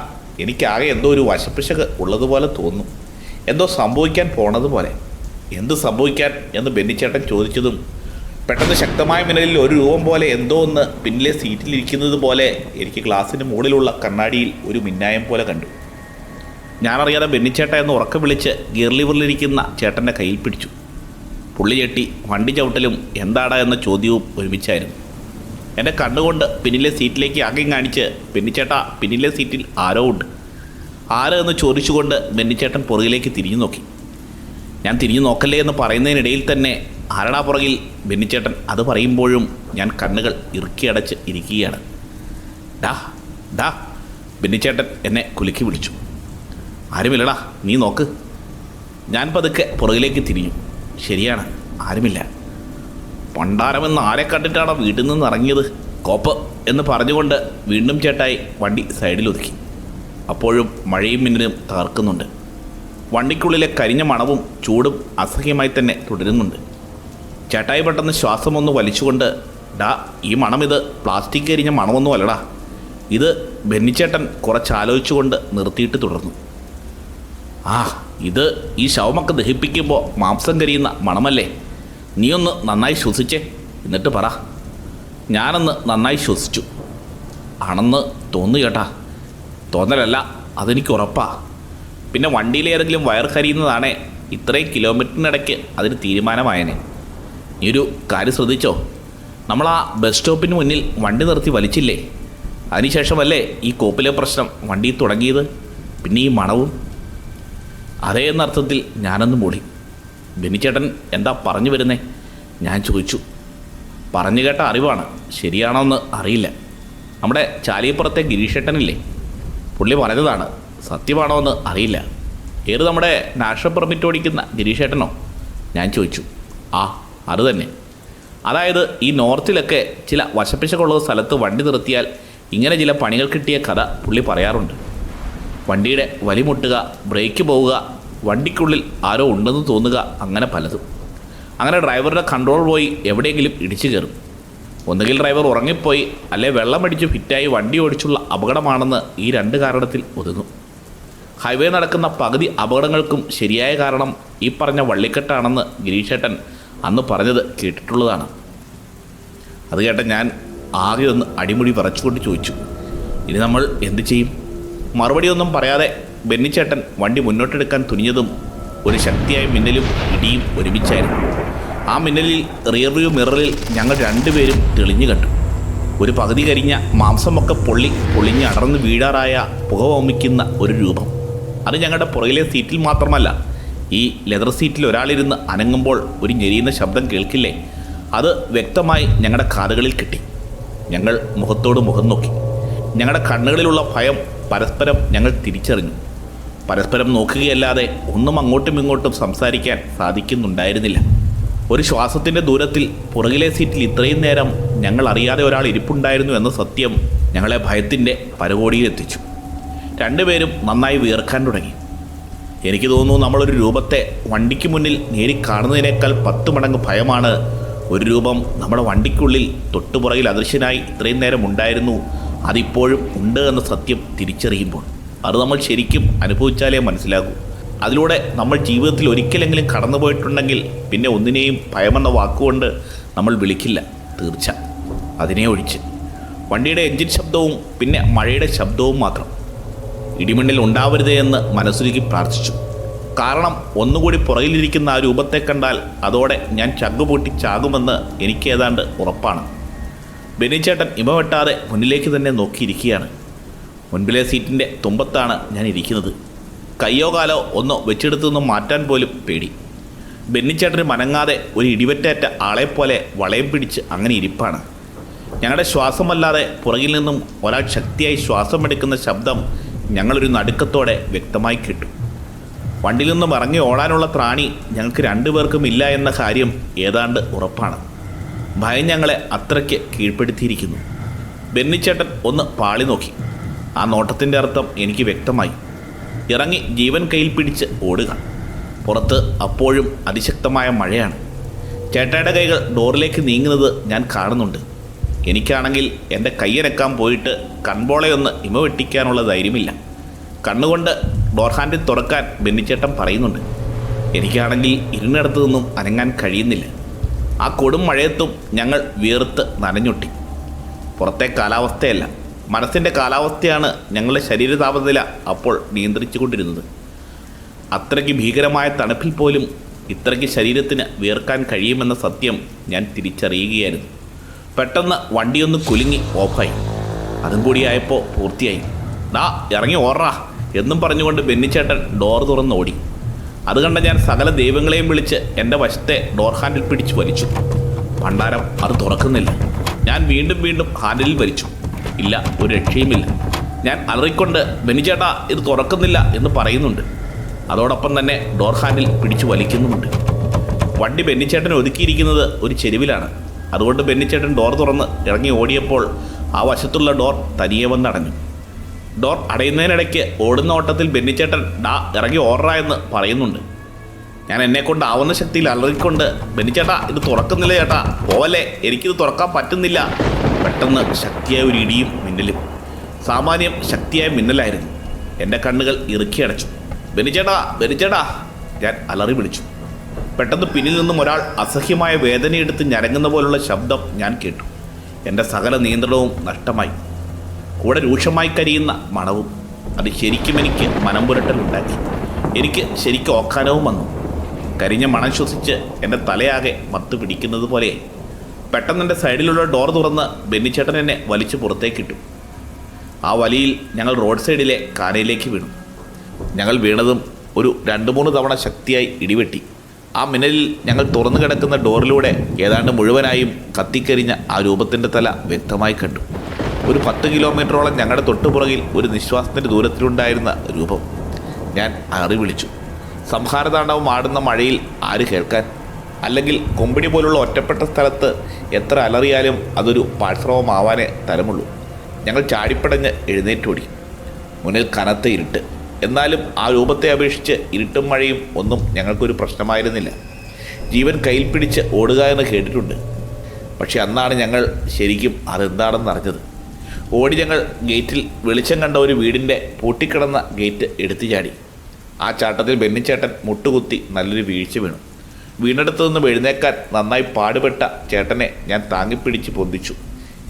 എനിക്കാകെ എന്തോ ഒരു വശപ്പിശക് ഉള്ളതുപോലെ തോന്നും എന്തോ സംഭവിക്കാൻ പോണതുപോലെ. എന്ത് സംഭവിക്കാൻ എന്ന് ബെന്നിച്ചേട്ടൻ ചോദിച്ചതും പെട്ടെന്ന് ശക്തമായ മിന്നലിൽ ഒരു രൂപം പോലെ എന്തോ ഒന്ന് പിന്നിലെ സീറ്റിലിരിക്കുന്നത് പോലെ എനിക്ക് ഗ്ലാസിന് മുകളിലുള്ള കണ്ണാടിയിൽ ഒരു മിന്നായം പോലെ കണ്ടു. ഞാനറിയാതെ ബെന്നിച്ചേട്ട എന്ന് ഉറക്കം വിളിച്ച് ഗിയർ ലിവറിലിരിക്കുന്ന ചേട്ടന്റെ കയ്യിൽ പിടിച്ചു. പുള്ളി ചെട്ടി വണ്ടി ചവിട്ടലും എന്താടാ എന്ന ചോദ്യവും ഒരുമിച്ചായിരുന്നു. എന്റെ കണ്ണുകൊണ്ട് പിന്നിലെ സീറ്റിലേക്ക് ആകെയും കാണിച്ച് ബെന്നിച്ചേട്ടാ പിന്നിലെ സീറ്റിൽ ആരോ ഉണ്ട്. ആരോ എന്ന് ചോദിച്ചുകൊണ്ട് ബെന്നിച്ചേട്ടൻ പുറകിലേക്ക് തിരിഞ്ഞു നോക്കി. ഞാൻ തിരിഞ്ഞു നോക്കല്ലേ എന്ന് പറയുന്നതിനിടയിൽ തന്നെ ആരടാ പുറകിൽ? ബെന്നിച്ചേട്ടൻ അത് പറയുമ്പോഴും ഞാൻ കണ്ണുകൾ ഇറുക്കിയടച്ച് ഇരിക്കുകയാണ്. ഡാ ഡാ ബെന്നിച്ചേട്ടൻ എന്നെ കുലുക്കി വിളിച്ചു. ആരുമില്ലടാ നീ നോക്ക്. ഞാൻ പതുക്കെ പുറകിലേക്ക് തിരിഞ്ഞു. ശരിയാണ്. ആരുമില്ല. പണ്ടാരമെന്ന് ആരെ കണ്ടിട്ടാണ് വീട്ടിൽ നിന്ന് ഇറങ്ങിയത്? കോപ്പ് എന്ന് പറഞ്ഞുകൊണ്ട് വീണ്ടും ചേട്ടായി വണ്ടി സൈഡിൽ ഒതുക്കി അപ്പോഴും മഴയും മിന്നലും തകർക്കുന്നുണ്ട്. വണ്ടിക്കുള്ളിലെ കരിഞ്ഞ മണവും ചൂടും അസഹ്യമായി തന്നെ തുടരുന്നുണ്ട്. ചേട്ടായി പെട്ടെന്ന് ശ്വാസമൊന്ന് വലിച്ചുകൊണ്ട് ഡാ ഈ മണം ഇത് പ്ലാസ്റ്റിക് കരിഞ്ഞ മണമൊന്നും അല്ലടാ ഇത് ബെന്നിച്ചേട്ടൻ കുറച്ചാലോചിച്ചുകൊണ്ട് നിർത്തിയിട്ട് തുടർന്നു. ആ ഇത് ഈ ശവമൊക്കെ ദഹിപ്പിക്കുമ്പോൾ മാംസം കരിയുന്ന മണമല്ലേ? നീയൊന്ന് നന്നായി ശ്വസിച്ചേ. എന്നിട്ട് പറ. ഞാനൊന്ന് നന്നായി ശ്വസിച്ചു. ആണെന്ന് തോന്നു കേട്ടാ. തോന്നലല്ല അതെനിക്ക് ഉറപ്പാ. പിന്നെ വണ്ടിയിലേതെങ്കിലും വയർ കരിയുന്നതാണേ ഇത്രയും കിലോമീറ്ററിനിടയ്ക്ക് അതിന് തീരുമാനമായനെ. നീ ഒരു കാര്യം ശ്രദ്ധിച്ചോ? നമ്മൾ ആ ബസ് സ്റ്റോപ്പിന് മുന്നിൽ വണ്ടി നിർത്തി വലിച്ചില്ലേ? അതിനുശേഷമല്ലേ ഈ കോപ്പിലെ പ്രശ്നം വണ്ടി തുടങ്ങിയത്? പിന്നെ ഈ മണവും അതേ എന്നർത്ഥത്തിൽ ഞാനൊന്ന് മൂടി. ബെന്നിച്ചേട്ടൻ എന്താ പറഞ്ഞു വരുന്നേ? ഞാൻ ചോദിച്ചു. പറഞ്ഞു കേട്ട അറിവാണ്. ശരിയാണോ എന്ന് അറിയില്ല. നമ്മുടെ ചാലിയപ്പുറത്തെ ഗിരീഷേട്ടനില്ലേ? പുള്ളി പറഞ്ഞതാണ് സത്യമാണോ എന്ന് അറിയില്ല. ഏത് നമ്മുടെ നാഷണൽ പെർമിറ്റ് ഓടിക്കുന്ന ഗിരീഷേട്ടനോ? ഞാൻ ചോദിച്ചു. ആ അത് തന്നെ. അതായത് ഈ നോർത്തിലൊക്കെ ചില വശപ്പിശക്കുള്ള സ്ഥലത്ത് വണ്ടി നിർത്തിയാൽ ഇങ്ങനെ ചില പണികൾ കിട്ടിയ കഥ പുള്ളി പറയാറുണ്ട്. വണ്ടിയുടെ വലിമുട്ടുക ബ്രേക്ക് പോവുക വണ്ടിക്കുള്ളിൽ ആരോ ഉണ്ടെന്ന് തോന്നുക അങ്ങനെ പലതും. അങ്ങനെ ഡ്രൈവറുടെ കൺട്രോൾ പോയി എവിടെയെങ്കിലും ഇടിച്ചു കയറും. ഒന്നുകിൽ ഡ്രൈവർ ഉറങ്ങിപ്പോയി അല്ലെ വെള്ളമടിച്ച് ഫിറ്റായി വണ്ടി ഓടിച്ചുള്ള അപകടമാണെന്ന് ഈ രണ്ട് കാരണത്തിൽ ഒതുങ്ങും. ഹൈവേ നടക്കുന്ന പകുതി അപകടങ്ങൾക്കും ശരിയായ കാരണം ഈ പറഞ്ഞ വള്ളിക്കെട്ടാണെന്ന് ഗിരീഷേട്ടൻ അന്ന് പറഞ്ഞത് കേട്ടിട്ടുള്ളതാണ്. അത് കേട്ട ഞാൻ ആകെ ഒന്ന് അടിമുടി പറച്ചുകൊണ്ട് ചോദിച്ചു ഇനി നമ്മൾ എന്ത് ചെയ്യും? മറുപടിയൊന്നും പറയാതെ ബെന്നിച്ചേട്ടൻ വണ്ടി മുന്നോട്ടെടുക്കാൻ തുനിഞ്ഞതും ഒരു ശക്തിയായ മിന്നലും ഇടിയും ഒരുമിച്ചായിരുന്നു. ആ മിന്നലിൽ റിയർ വ്യൂ മിററിൽ ഞങ്ങൾ രണ്ടുപേരും തെളിഞ്ഞു കണ്ടു. ഒരു പകുതി കരിഞ്ഞ മാംസമൊക്കെ പൊള്ളി പൊളിഞ്ഞ് അടർന്ന് വീഴാറായ പുക വമിക്കുന്ന ഒരു രൂപം. അത് ഞങ്ങളുടെ പുറകിലെ സീറ്റിൽ മാത്രമല്ല ഈ ലെതർ സീറ്റിൽ ഒരാളിരുന്ന് അനങ്ങുമ്പോൾ ഒരു ഞെരിയുന്ന ശബ്ദം കേൾക്കില്ലേ? അത് വ്യക്തമായി ഞങ്ങളുടെ കാതുകളിൽ കിട്ടി. ഞങ്ങൾ മുഖത്തോട് മുഖം നോക്കി. ഞങ്ങളുടെ കണ്ണുകളിലുള്ള ഭയം പരസ്പരം ഞങ്ങൾ തിരിച്ചറിഞ്ഞു. പരസ്പരം നോക്കുകയല്ലാതെ ഒന്നും അങ്ങോട്ടും ഇങ്ങോട്ടും സംസാരിക്കാൻ സാധിക്കുന്നുണ്ടായിരുന്നില്ല. ഒരു ശ്വാസത്തിന്റെ ദൂരത്തിൽ പുറകിലെ സീറ്റിൽ ഇത്രയും നേരം ഞങ്ങൾ അറിയാതെ ഒരാൾ ഇരിപ്പുണ്ടായിരുന്നു എന്ന സത്യം ഞങ്ങളെ ഭയത്തിന്റെ പരകോടിയിലെത്തിച്ചു. രണ്ടുപേരും നന്നായി വീർക്കാൻ തുടങ്ങി. എനിക്ക് തോന്നുന്നു നമ്മളൊരു രൂപത്തെ വണ്ടിക്ക് മുന്നിൽ നേരി കാണുന്നതിനേക്കാൾ പത്ത് മടങ്ങ് ഭയമാണ്. ഒരു രൂപം നമ്മുടെ വണ്ടിക്കുള്ളിൽ തൊട്ടുപുറകിൽ അദൃശ്യനായി ഇത്രയും നേരം ഉണ്ടായിരുന്നു. അതിപ്പോഴും ഉണ്ട് എന്ന സത്യം തിരിച്ചറിയുമ്പോൾ അത് നമ്മൾ ശരിക്കും അനുഭവിച്ചാലേ മനസ്സിലാകൂ. അതിലൂടെ നമ്മൾ ജീവിതത്തിൽ ഒരിക്കലെങ്കിലും കടന്നു പോയിട്ടുണ്ടെങ്കിൽ പിന്നെ ഒന്നിനെയും ഭയമെന്ന വാക്കുകൊണ്ട് നമ്മൾ വിളിക്കില്ല തീർച്ച. അതിനെ ഒഴിച്ച്. വണ്ടിയുടെ എഞ്ചിൻ ശബ്ദവും പിന്നെ മഴയുടെ ശബ്ദവും മാത്രം. ഇടിമിന്നൽ ഉണ്ടാവരുത് എന്ന് മനസ്സിലേക്ക് പ്രാർത്ഥിച്ചു. കാരണം ഒന്നുകൂടി പുറകിലിരിക്കുന്ന ആ രൂപത്തെ കണ്ടാൽ അതോടെ ഞാൻ ചങ്കുപൊട്ടി ചാകുമെന്ന് എനിക്ക് ഏതാണ്ട് ഉറപ്പാണ്. ബെന്നിച്ചേട്ടൻ ഇമ വെട്ടാതെ മുന്നിലേക്ക് തന്നെ നോക്കിയിരിക്കുകയാണ്. മുൻപിലെ സീറ്റിന്റെ തുമ്പത്താണ് ഞാൻ ഇരിക്കുന്നത്. കയ്യോ കാലോ ഒന്നോ വെച്ചെടുത്തൊന്നും മാറ്റാൻ പോലും പേടി. ബെന്നിച്ചേട്ടന് മനങ്ങാതെ ഒരു ഇടിവറ്റേറ്റ ആളെപ്പോലെ വളയം പിടിച്ച് അങ്ങനെ ഇരിപ്പാണ്. ഞങ്ങളുടെ ശ്വാസമല്ലാതെ പുറകിൽ നിന്നും ഒരാൾ ശക്തിയായി ശ്വാസമെടുക്കുന്ന ശബ്ദം ഞങ്ങളൊരു നടുക്കത്തോടെ വ്യക്തമായി കേട്ടു. വണ്ടിയിൽ നിന്നും ഇറങ്ങി ഓടാനുള്ള ത്രാണി ഞങ്ങൾക്ക് രണ്ടുപേർക്കും ഇല്ല എന്ന കാര്യം ഏതാണ്ട് ഉറപ്പാണ്. ഭയം ഞങ്ങളെ അത്രയ്ക്ക് കീഴ്പ്പെടുത്തിയിരിക്കുന്നു. ബെന്നിച്ചേട്ടൻ ഒന്ന് പാളി നോക്കി. ആ നോട്ടത്തിന്റെ അർത്ഥം എനിക്ക് വ്യക്തമായി. ഇറങ്ങി ജീവൻ കയ്യിൽ പിടിച്ച് ഓടുക. പുറത്ത് അപ്പോഴും അതിശക്തമായ മഴയാണ്. ചേട്ടായുടെ കൈകൾ ഡോറിലേക്ക് നീങ്ങുന്നത് ഞാൻ കാണുന്നുണ്ട്. എനിക്കാണെങ്കിൽ എന്റെ കയ്യനക്കാൻ പോയിട്ട് കൺപോളയൊന്ന് ഇമ വെട്ടിക്കാനുള്ള ധൈര്യമില്ല. കണ്ണുകൊണ്ട് ഡോർ ഹാൻഡിൽ തുറക്കാൻ ബെന്നിച്ചേട്ടൻ പറയുന്നുണ്ട്. എനിക്കാണെങ്കിൽ ഇരുന്നിടത്തു നിന്നും അനങ്ങാൻ കഴിയുന്നില്ല. ആ കൊടും മഴയത്തും ഞങ്ങൾ വീർത്ത് നനഞ്ഞൊട്ടി. പുറത്തെ കാലാവസ്ഥയല്ല. മനസ്സിന്റെ കാലാവസ്ഥയാണ് ഞങ്ങളുടെ ശരീര താപനില അപ്പോൾ നിയന്ത്രിച്ചു കൊണ്ടിരുന്നത് അത്രയ്ക്ക് ഭീകരമായ തണുപ്പിൽ പോലും ഇത്രയ്ക്ക് ശരീരത്തിന് വീർക്കാൻ കഴിയുമെന്ന സത്യം ഞാൻ തിരിച്ചറിയുകയായിരുന്നു. പെട്ടെന്ന് വണ്ടിയൊന്ന് കുലുങ്ങി ഓഫായി. അതും കൂടിയായപ്പോൾ പൂർത്തിയായി. ദാ ഇറങ്ങി ഓറാ എന്നും പറഞ്ഞുകൊണ്ട് ബെന്നിച്ചേട്ടൻ ഡോർ തുറന്ന് ഓടി അത് കണ്ട ഞാൻ സകല ദൈവങ്ങളെയും വിളിച്ച് എന്റെ വശത്തെ ഡോർ ഹാൻഡിൽ പിടിച്ചു വലിച്ചു. ഭണ്ഡാരം അത് തുറക്കുന്നില്ല. ഞാൻ വീണ്ടും വീണ്ടും ഹാൻഡിലിൽ വലിച്ചു. ഇല്ല ഒരു രക്ഷയുമില്ല. ഞാൻ അലറിക്കൊണ്ട് ബെനിചേട്ടാ ഇത് തുറക്കുന്നില്ല എന്ന് പറയുന്നുണ്ട്. അതോടൊപ്പം തന്നെ ഡോർ ഹാൻഡിൽ പിടിച്ചു വലിക്കുന്നുമുണ്ട്. വണ്ടി ബെന്നിച്ചേട്ടൻ ഒതുക്കിയിരിക്കുന്നത് ഒരു ചെരുവിലാണ്. അതുകൊണ്ട് ബെന്നിച്ചേട്ടൻ ഡോർ തുറന്ന് ഇറങ്ങി ഓടിയപ്പോൾ ആ വശത്തുള്ള ഡോർ തനിയെ വന്നടഞ്ഞു. ഡോർ അടയുന്നതിനിടയ്ക്ക് ഓടുന്ന ഓട്ടത്തിൽ ബെന്നിച്ചേട്ടൻ ഡാ ഇറങ്ങി ഓർറ എന്ന് പറയുന്നുണ്ട്. ഞാൻ എന്നെ കൊണ്ട് ആവുന്ന ശക്തിയിൽ അലറിക്കൊണ്ട് ബെന്നിച്ചേട്ടാ ഇത് തുറക്കുന്നില്ല ചേട്ടാ പോവല്ലേ എനിക്കിത് തുറക്കാൻ പറ്റുന്നില്ല. പെട്ടെന്ന് ശക്തിയായ ഒരു ഇടിയും മിന്നലും. സാമാന്യം ശക്തിയായ മിന്നലായിരുന്നു. എന്റെ കണ്ണുകൾ ഇറുക്കിയടച്ചു ബെന്നിച്ചേട്ടാ ബെന്നിച്ചേട്ടാ ഞാൻ അലറി വിളിച്ചു. പെട്ടെന്ന് പിന്നിൽ നിന്നും ഒരാൾ അസഹ്യമായ വേദനയെടുത്ത് ഞരങ്ങുന്ന പോലുള്ള ശബ്ദം ഞാൻ കേട്ടു. എന്റെ സകല നിയന്ത്രണവും നഷ്ടമായി. കൂടെ രൂക്ഷമായി കരിയുന്ന മണവും അത് ശരിക്കും എനിക്ക് മനം പുരട്ടലുണ്ടാക്കി എനിക്ക് ശരിക്കും ഓക്കാനവും വന്നു. കരിഞ്ഞ മണം ശ്വസിച്ച് എന്റെ തലയാകെ മത്ത് പിടിക്കുന്നത് പോലെ പെട്ടെന്ന് എന്റെ സൈഡിലുള്ള ഡോർ തുറന്ന് ബെന്നിച്ചേട്ടൻ എന്നെ വലിച്ചു പുറത്തേക്കിട്ടു. ആ വലിയിൽ ഞങ്ങൾ റോഡ് സൈഡിലെ കാനയിലേക്ക് വീണു. ഞങ്ങൾ വീണതും ഒരു രണ്ട് മൂന്ന് തവണ ശക്തിയായി ഇടിവെട്ടി. ആ മിന്നലിൽ ഞങ്ങൾ തുറന്നു കിടക്കുന്ന ഡോറിലൂടെ ഏതാണ്ട് മുഴുവനായും കത്തിക്കരിഞ്ഞ ആ രൂപത്തിന്റെ തല വ്യക്തമായി കണ്ടു. ഒരു പത്ത് കിലോമീറ്ററോളം ഞങ്ങളുടെ തൊട്ടുപുറകിൽ ഒരു നിശ്വാസത്തിന്റെ ദൂരത്തിലുണ്ടായിരുന്ന രൂപം. ഞാൻ അറി വിളിച്ചു. സംഹാരതാണ്ഡവം ആടുന്ന മഴയിൽ ആര് കേൾക്കാൻ? അല്ലെങ്കിൽ കൊമ്പിണി പോലുള്ള ഒറ്റപ്പെട്ട സ്ഥലത്ത് എത്ര അലറിയാലും അതൊരു പാഴ്ശ്രവമാവാനേ തരമുള്ളൂ. ഞങ്ങൾ ചാടിപ്പടഞ്ഞ് എഴുന്നേറ്റോടി. മുന്നിൽ കനത്ത ഇരുട്ട്. എന്നാലും ആ രൂപത്തെ അപേക്ഷിച്ച് ഇരുട്ടും മഴയും ഒന്നും ഞങ്ങൾക്കൊരു പ്രശ്നമായിരുന്നില്ല. ജീവൻ കയ്യിൽ പിടിച്ച് ഓടുക എന്ന് കേട്ടിട്ടുണ്ട്. പക്ഷെ അന്നാണ് ഞങ്ങൾ ശരിക്കും അതെന്താണെന്ന് അറിഞ്ഞത് ഓടി ഞങ്ങൾ ഗേറ്റിൽ വെളിച്ചം കണ്ട ഒരു വീടിന്റെ പൂട്ടിക്കിടന്ന ഗേറ്റ് എടുത്തു ചാടി. ആ ചാട്ടത്തിൽ ബെന്നിച്ചേട്ടൻ മുട്ടുകുത്തി നല്ലൊരു വീഴ്ച വീണു. വീണെടുത്തു നിന്ന് എഴുന്നേക്കാൻ നന്നായി പാടുപെട്ട ചേട്ടനെ ഞാൻ താങ്ങിപ്പിടിച്ച് പൊന്തിച്ചു.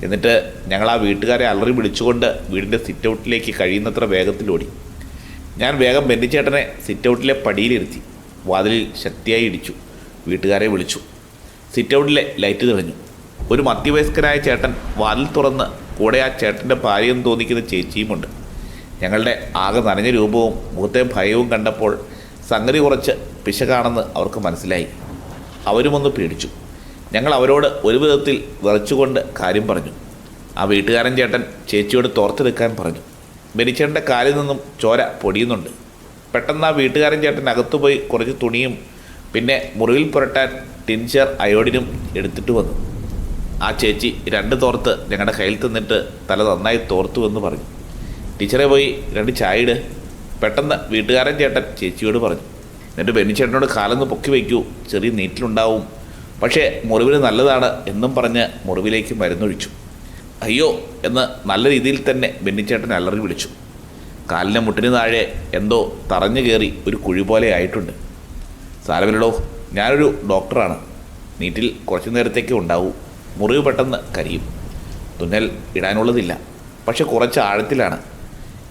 എന്നിട്ട് ഞങ്ങൾ ആ വീട്ടുകാരെ അലറി വിളിച്ചുകൊണ്ട് വീടിന്റെ സിറ്റ് ഔട്ടിലേക്ക് കഴിയുന്നത്ര വേഗത്തിലോടി ഞാൻ വേഗം ബെന്നിച്ചേട്ടനെ സിറ്റ് ഔട്ടിലെ പടിയിലിരുത്തി വാതിലിൽ ശക്തിയായി ഇടിച്ചു. വീട്ടുകാരെ വിളിച്ചു. സിറ്റ് ഔട്ടിലെ ലൈറ്റ് തെളിഞ്ഞു. ഒരു മധ്യവയസ്കനായ ചേട്ടൻ വാതിൽ തുറന്ന് കൂടെ ആ ചേട്ടന്റെ ഭാര്യയെന്ന് തോന്നിക്കുന്ന ചേച്ചിയുമുണ്ട്. ഞങ്ങളുടെ ആകെ നനഞ്ഞ രൂപവും മുഖത്തെ ഭയവും കണ്ടപ്പോൾ സംഗതി കുറച്ച് പിശകാണെന്ന് അവർക്ക് മനസ്സിലായി. അവരുമൊന്ന് പേടിച്ചു. ഞങ്ങൾ അവരോട് ഒരു വിധത്തിൽ വിറച്ചുകൊണ്ട് കാര്യം പറഞ്ഞു. ആ വീട്ടുകാരൻ ചേട്ടൻ ചേച്ചിയോട് തോർത്തെടുക്കാൻ പറഞ്ഞു. ബെനിച്ചേട്ടന്റെ കാലിൽ നിന്നും ചോര പൊടിയുന്നുണ്ട്. പെട്ടെന്ന് ആ വീട്ടുകാരൻ ചേട്ടൻ അകത്തുപോയി കുറച്ച് തുണിയും പിന്നെ മുറിവിൽ പുരട്ടാൻ ടിൻചർ അയോഡിനും എടുത്തിട്ട് വന്നു. ആ ചേച്ചി രണ്ട് തോർത്ത് ഞങ്ങളുടെ കയ്യിൽ തന്നിട്ട് തല നന്നായി തോർത്തു എന്ന് പറഞ്ഞു. ടീച്ചറെ പോയി രണ്ട് ചായ ഇട്. പെട്ടെന്ന് വീട്ടുകാരൻ ചേട്ടൻ ചേച്ചിയോട് പറഞ്ഞു എന്നിട്ട് ബെന്നിച്ചേട്ടനോട് കാലൊന്ന് പൊക്കി വയ്ക്കൂ ചെറിയ നീറ്റിലുണ്ടാവും. പക്ഷേ മുറിവിന് നല്ലതാണ് എന്നും പറഞ്ഞ് മുറിവിലേക്ക് മരുന്നൊഴിച്ചു. അയ്യോ എന്ന് നല്ല രീതിയിൽ തന്നെ ബെന്നിച്ചേട്ടൻ അലറി വിളിച്ചു. കാലിന്റെ മുട്ടിന് താഴെ എന്തോ തറഞ്ഞു കയറി ഒരു കുഴി പോലെ ആയിട്ടുണ്ട്. സാരമില്ലടോ ഞാനൊരു ഡോക്ടറാണ്. നീറ്റിൽ കുറച്ച് നേരത്തേക്ക് ഉണ്ടാവൂ. മുറിവ് പെട്ടെന്ന് കരിയും. തുന്നൽ ഇടാനുള്ളതില്ല. പക്ഷെ കുറച്ച് ആഴത്തിലാണ്.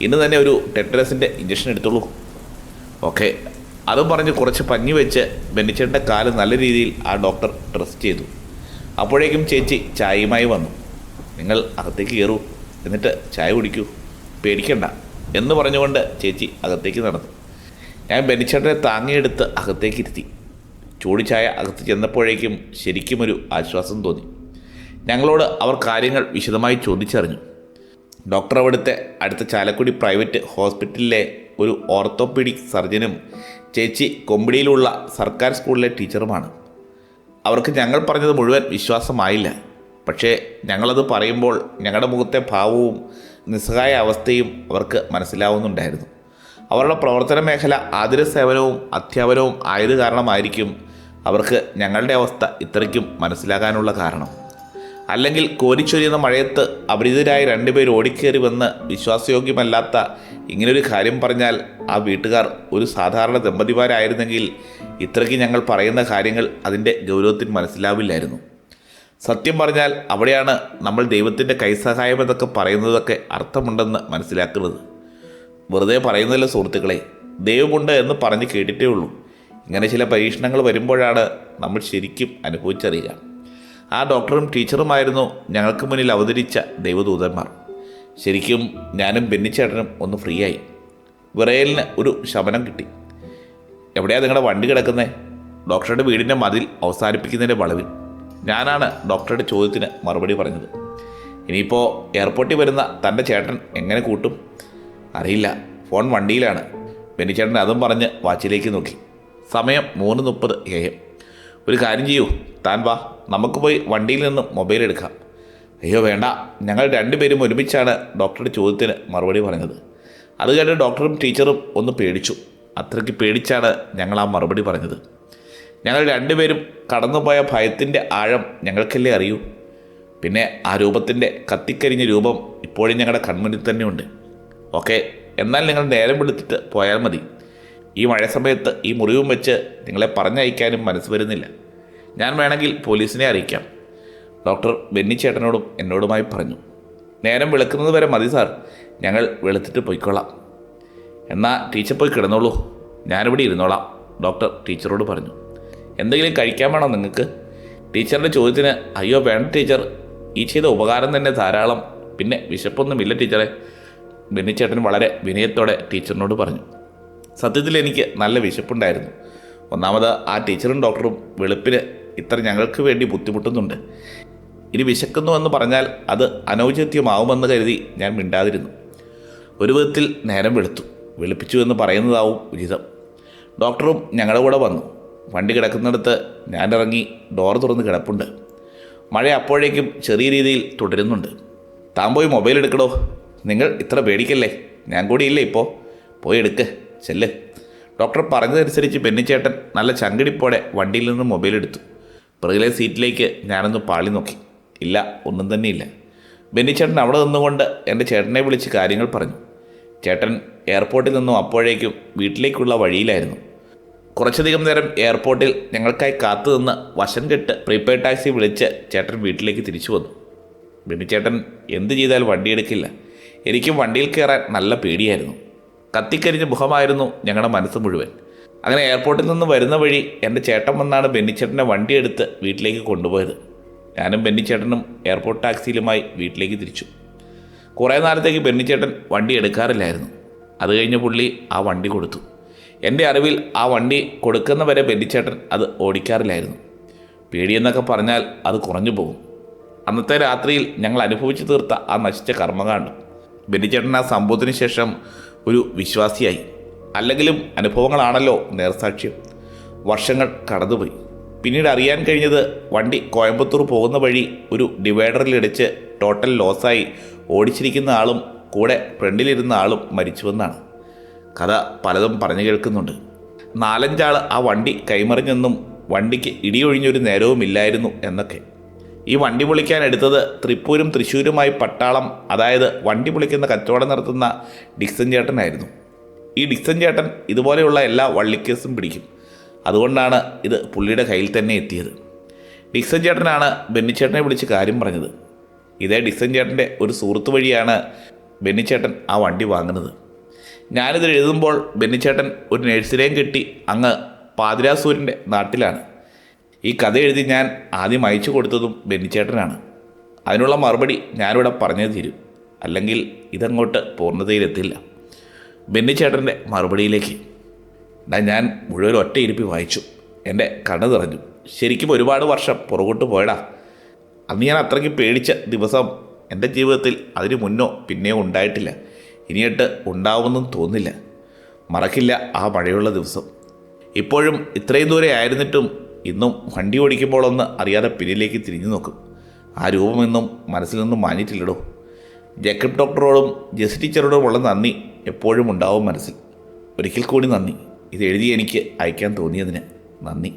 ഇന്ന് തന്നെ ഒരു ടെറ്ററസിന്റെ ഇഞ്ചക്ഷൻ എടുത്തോളൂ ഓക്കെ. അതും പറഞ്ഞ് കുറച്ച് പഞ്ഞി വെച്ച് ബെന്നിച്ചേട്ടന്റെ കാൽ നല്ല രീതിയിൽ ആ ഡോക്ടർ ഡ്രസ് ചെയ്തു. അപ്പോഴേക്കും ചേച്ചി ചായയുമായി വന്നു. നിങ്ങൾ അകത്തേക്ക് കയറൂ. എന്നിട്ട് ചായ കുടിക്കൂ. പേടിക്കണ്ട. എന്ന് പറഞ്ഞുകൊണ്ട് ചേച്ചി അകത്തേക്ക് നടന്നു. ഞാൻ ബെന്നിച്ചേട്ടനെ താങ്ങിയെടുത്ത് അകത്തേക്ക് ഇരുത്തി. ചൂട് ചായ അകത്ത് ചെന്നപ്പോഴേക്കും ശരിക്കും ഒരു ആശ്വാസം തോന്നി. ഞങ്ങളോട് അവർ കാര്യങ്ങൾ വിശദമായി ചോദിച്ചറിഞ്ഞു. ഡോക്ടർ അവിടുത്തെ അടുത്ത ചാലക്കുടി പ്രൈവറ്റ് ഹോസ്പിറ്റലിലെ ഒരു ഓർത്തോപീഡിക് സർജനും ചേച്ചി കൊമ്പിടിയിലുള്ള സർക്കാർ സ്കൂളിലെ ടീച്ചറുമാണ്. അവർക്ക് ഞങ്ങൾ പറഞ്ഞത് മുഴുവൻ വിശ്വാസമായില്ല. പക്ഷേ ഞങ്ങളത് പറയുമ്പോൾ ഞങ്ങളുടെ മുഖത്തെ ഭാവവും നിസ്സഹായ അവസ്ഥയും അവർക്ക് മനസ്സിലാവുന്നുണ്ടായിരുന്നു. അവരുടെ പ്രവർത്തന മേഖല ആതുര സേവനവും അധ്യാപനവും ആയത് കാരണമായിരിക്കും അവർക്ക് ഞങ്ങളുടെ അവസ്ഥ ഇത്രയ്ക്കും മനസ്സിലാകാനുള്ള കാരണം. അല്ലെങ്കിൽ കോരിച്ചൊരിയുന്ന മഴയത്ത് അപരിചിതരായ രണ്ടുപേർ ഓടിക്കേറി വന്ന് വിശ്വാസയോഗ്യമല്ലാത്ത ഇങ്ങനൊരു കാര്യം പറഞ്ഞാൽ ആ വീട്ടുകാർ ഒരു സാധാരണ ദമ്പതിമാരായിരുന്നെങ്കിൽ ഇത്രയ്ക്ക് ഞങ്ങൾ പറയുന്ന കാര്യങ്ങൾ അതിന്റെ ഗൗരവത്തിൽ മനസ്സിലാവില്ലായിരുന്നു. സത്യം പറഞ്ഞാൽ അവിടെയാണ് നമ്മൾ ദൈവത്തിന്റെ കൈസഹായം എന്നൊക്കെ പറയുന്നതൊക്കെ അർത്ഥമുണ്ടെന്ന് മനസ്സിലാക്കുന്നത്. വെറുതെ പറയുന്നില്ല സുഹൃത്തുക്കളെ ദൈവമുണ്ട് എന്ന് പറഞ്ഞ് കേട്ടിട്ടേ ഉള്ളൂ. ഇങ്ങനെ ചില പരീക്ഷണങ്ങൾ വരുമ്പോഴാണ് നമ്മൾ ശരിക്കും അനുഭവിച്ചറിയുക. ആ ഡോക്ടറും ടീച്ചറുമായിരുന്നു ഞങ്ങൾക്ക് മുന്നിൽ അവതരിച്ച ദൈവദൂതന്മാർ. ശരിക്കും ഞാനും ബെന്നിച്ചേട്ടനും ഒന്ന് ഫ്രീ ആയി വിറയലിന് ഒരു ശമനം കിട്ടി. എവിടെയാണ് നിങ്ങളുടെ വണ്ടി കിടക്കുന്നത് ഡോക്ടറുടെ വീടിന്റെ മതിൽ അവസാനിപ്പിക്കുന്നതിന്റെ വളവിൽ. ഞാനാണ് ഡോക്ടറുടെ ചോദ്യത്തിന് മറുപടി പറഞ്ഞത്. ഇനിയിപ്പോൾ എയർപോർട്ടിൽ വരുന്ന തന്റെ ചേട്ടൻ എങ്ങനെ കൂട്ടും? അറിയില്ല. ഫോൺ വണ്ടിയിലാണ്. ബെന്നിച്ചേട്ടൻ അതും പറഞ്ഞ് വാച്ചിലേക്ക് നോക്കി. സമയം മൂന്ന് മുപ്പത് എ എം. ഒരു കാര്യം ചെയ്യൂ. താൻ വാ. നമുക്ക് പോയി വണ്ടിയിൽ നിന്ന് മൊബൈൽ എടുക്കാം. അയ്യോ വേണ്ട. ഞങ്ങൾ രണ്ടുപേരും ഒരുമിച്ചാണ് ഡോക്ടറുടെ ചോദ്യത്തിന് മറുപടി പറഞ്ഞത്. അത് കേട്ട് ഡോക്ടറും ടീച്ചറും ഒന്ന് പേടിച്ചു. അത്രയ്ക്ക് പേടിച്ചാണ് ഞങ്ങൾ ആ മറുപടി പറഞ്ഞത്. ഞങ്ങൾ രണ്ടുപേരും കടന്നുപോയ ഭയത്തിന്റെ ആഴം ഞങ്ങൾക്കല്ലേ അറിയൂ? പിന്നെ ആ രൂപത്തിന്റെ കത്തിക്കരിഞ്ഞ രൂപം ഇപ്പോഴും ഞങ്ങളുടെ കൺമുന്നിൽ തന്നെയുണ്ട്. ഓക്കെ എന്നാൽ നിങ്ങൾ നേരം വിളിച്ചിട്ട് പോയാൽ മതി. ഈ മഴ സമയത്ത് ഈ മുറിവും വെച്ച് നിങ്ങളെ പറഞ്ഞയക്കാനും മനസ്സ് വരുന്നില്ല. ഞാൻ വേണമെങ്കിൽ പോലീസിനെ അറിയിക്കാം. ഡോക്ടർ ബെന്നി ചേട്ടനോടും എന്നോടുമായി പറഞ്ഞു നേരം വെളുക്കുന്നത് വരെ മതി സാർ ഞങ്ങൾ വെളുത്തിട്ട് പോയിക്കൊള്ളാം. എന്നാൽ ടീച്ചർ പോയി കിടന്നോളൂ. ഞാനിവിടെ ഇരുന്നോളാം ഡോക്ടർ ടീച്ചറോട് പറഞ്ഞു. എന്തെങ്കിലും കഴിക്കാൻ വേണോ നിങ്ങൾക്ക്? ടീച്ചറിന്റെ ചോദ്യത്തിന് അയ്യോ വേണ്ട ടീച്ചർ ഈ ചെയ്ത ഉപകാരം തന്നെ ധാരാളം. പിന്നെ വിശപ്പൊന്നുമില്ല ടീച്ചറെ ബെന്നിച്ചേട്ടൻ വളരെ വിനയത്തോടെ ടീച്ചറിനോട് പറഞ്ഞു. സത്യത്തിൽ എനിക്ക് നല്ല വിശപ്പുണ്ടായിരുന്നു. ഒന്നാമത് ആ ടീച്ചറും ഡോക്ടറും വെളുപ്പിന് ഇത്ര ഞങ്ങൾക്ക് വേണ്ടി ബുദ്ധിമുട്ടുന്നുണ്ട്. ഇനി വിശക്കുന്നു എന്ന് പറഞ്ഞാൽ അത് അനൗചിത്യമാവുമെന്ന് കരുതി ഞാൻ മിണ്ടാതിരുന്നു. ഒരു വിധത്തിൽ നേരം വെളുത്തു. വെളുപ്പിച്ചു എന്ന് പറയുന്നതാവും ഉചിതം ഡോക്ടറും ഞങ്ങളുടെ കൂടെ വന്നു. വണ്ടി കിടക്കുന്നിടത്ത് ഞാൻ ഇറങ്ങി ഡോർ തുറന്ന് കിടപ്പുണ്ട്. മഴ അപ്പോഴേക്കും ചെറിയ രീതിയിൽ തുടരുന്നുണ്ട്. താൻ പോയി മൊബൈൽ എടുക്കണോ നിങ്ങൾ ഇത്ര പേടിക്കല്ലേ? ഞാൻ കൂടിയില്ലേ ഇപ്പോൾ പോയി എടുക്ക്. ചെല്ല്. ഡോക്ടർ പറഞ്ഞതനുസരിച്ച് ബെന്നിച്ചേട്ടൻ നല്ല ചങ്കിടിപ്പോടെ വണ്ടിയിൽ നിന്ന് മൊബൈൽ എടുത്തു. പിറകിലെ സീറ്റിലേക്ക് ഞാനൊന്ന് പാളി നോക്കി. ഇല്ല ഒന്നും തന്നെ തന്നെയില്ല. ബെന്നിച്ചേട്ടൻ അവിടെ നിന്നുകൊണ്ട് എന്റെ ചേട്ടനെ വിളിച്ച് കാര്യങ്ങൾ പറഞ്ഞു. ചേട്ടൻ എയർപോർട്ടിൽ നിന്നും അപ്പോഴേക്കും വീട്ടിലേക്കുള്ള വഴിയിലായിരുന്നു. കുറച്ചധികം നേരം എയർപോർട്ടിൽ ഞങ്ങൾക്കായി കാത്തു നിന്ന് വശം കെട്ട് പ്രീപെയ്ഡ് ടാക്സി വിളിച്ച് ചേട്ടൻ വീട്ടിലേക്ക് തിരിച്ചു വന്നു. ബെന്നിച്ചേട്ടൻ എന്ത് ചെയ്താൽ വണ്ടി എടുക്കില്ല. എനിക്കും വണ്ടിയിൽ കയറാൻ നല്ല പേടിയായിരുന്നു. കത്തിക്കരിഞ്ഞ മുഖമായിരുന്നു ഞങ്ങളുടെ മനസ്സ് മുഴുവൻ. അങ്ങനെ എയർപോർട്ടിൽ നിന്ന് വരുന്ന വഴി എന്റെ ചേട്ടൻ വന്നാണ് ബെന്നിച്ചേട്ടന്റെ വണ്ടി എടുത്ത് വീട്ടിലേക്ക് കൊണ്ടുപോയത്. ഞാനും ബെന്നിച്ചേട്ടനും എയർപോർട്ട് ടാക്സിയിലുമായി വീട്ടിലേക്ക് തിരിച്ചു. കുറേ നാളത്തേക്ക് ബെന്നിച്ചേട്ടൻ വണ്ടി എടുക്കാറില്ലായിരുന്നു. അത് കഴിഞ്ഞ് പുള്ളി ആ വണ്ടി കൊടുത്തു. എന്റെ അറിവിൽ ആ വണ്ടി കൊടുക്കുന്നവരെ ബെന്നിച്ചേട്ടൻ അത് ഓടിക്കാറില്ലായിരുന്നു. പേടിയെന്നൊക്കെ പറഞ്ഞാൽ അത് കുറഞ്ഞു പോകും. അന്നത്തെ രാത്രിയിൽ ഞങ്ങൾ അനുഭവിച്ചു തീർത്ത ആ നശിച്ച കർമ്മകാണ്ഡം ബെന്നിച്ചേട്ടൻ ആ സംഭവത്തിന് ശേഷം ഒരു വിശ്വാസിയായി. അല്ലെങ്കിലും അനുഭവങ്ങളാണല്ലോ നേർസാക്ഷ്യം. വർഷങ്ങൾ കടന്നുപോയി. പിന്നീട് അറിയാൻ കഴിഞ്ഞത് വണ്ടി കോയമ്പത്തൂർ പോകുന്ന വഴി ഒരു ഡിവൈഡറിലിടിച്ച് ടോട്ടൽ ലോസായി ഓടിച്ചിരിക്കുന്ന ആളും കൂടെ ഫ്രണ്ടിലിരുന്ന ആളും മരിച്ചുവെന്നാണ്. കഥ പലതും പറഞ്ഞു കേൾക്കുന്നുണ്ട്. നാലഞ്ചാൾ ആ വണ്ടി കൈമറിഞ്ഞെന്നും വണ്ടിക്ക് ഇടിയൊഴിഞ്ഞൊരു നേരവുമില്ലായിരുന്നു എന്നൊക്കെ. ഈ വണ്ടി പൊളിക്കാൻ എടുത്തത് തൃപ്പൂരും തൃശ്ശൂരുമായി പട്ടാളം അതായത് വണ്ടി പൊളിക്കുന്ന കച്ചവടം നടത്തുന്ന ഡിക്സൻ ചേട്ടനായിരുന്നു. ഈ ഡിക്സൺ ചേട്ടൻ ഇതുപോലെയുള്ള എല്ലാ വള്ളിക്കേസും പിടിക്കും. അതുകൊണ്ടാണ് ഇത് പുള്ളിയുടെ കയ്യിൽ തന്നെ എത്തിയത്. ഡിക്സൺ ചേട്ടനാണ് ബെന്നിച്ചേട്ടനെ വിളിച്ച് കാര്യം പറഞ്ഞത്. ഇതേ ഡിക്സൺ ചേട്ടന്റെ ഒരു സുഹൃത്ത് വഴിയാണ് ബെന്നിച്ചേട്ടൻ ആ വണ്ടി വാങ്ങുന്നത്. ഞാനിത് എഴുതുമ്പോൾ ബെന്നിച്ചേട്ടൻ ഒരു നേഴ്സിനെയും കെട്ടി അങ്ങ് പാതിരാസൂരിന്റെ നാട്ടിലാണ്. ഈ കഥ എഴുതി ഞാൻ ആദ്യം അയച്ചു കൊടുത്തതും ബെന്നിച്ചേട്ടനാണ്. അതിനുള്ള മറുപടി ഞാനിവിടെ പറഞ്ഞു തീരും. അല്ലെങ്കിൽ ഇതങ്ങോട്ട് പൂർണതയിലെത്തില്ല. ബെന്നിച്ചേട്ടന്റെ മറുപടിയിലേക്ക്. ഞാൻ മുഴുവൻ ഒറ്റ ഇരുപ്പി വായിച്ചു. എന്റെ കണ്ണു നിറഞ്ഞു. ശരിക്കും ഒരുപാട് വർഷം പുറകോട്ട് പോയടാ. അന്ന് ഞാൻ അത്രയ്ക്ക് പേടിച്ച ദിവസം എന്റെ ജീവിതത്തിൽ അതിന് മുന്നോ പിന്നെയോ ഉണ്ടായിട്ടില്ല. ഇനിയിട്ട് ഉണ്ടാവുമെന്നും തോന്നില്ല മറക്കില്ല ആ മഴയുള്ള ദിവസം. ഇപ്പോഴും ഇത്രയും ദൂരെ ആയിരുന്നിട്ടും ഇന്നും വണ്ടി ഓടിക്കുമ്പോഴൊന്ന് അറിയാതെ പിന്നിലേക്ക് തിരിഞ്ഞു നോക്കും. ആ രൂപമെന്നും മനസ്സിൽ നിന്നും മാഞ്ഞിട്ടില്ലടോ. ജേക്കബ് ഡോക്ടറോടും ജെസ് ടീച്ചറോടുമുള്ള നന്ദി എപ്പോഴും ഉണ്ടാവും മനസ്സിൽ. ഒരിക്കൽ കൂടി നന്ദി. ഇത് എഴുതി എനിക്ക് അയക്കാൻ തോന്നിയതിന് നന്ദി.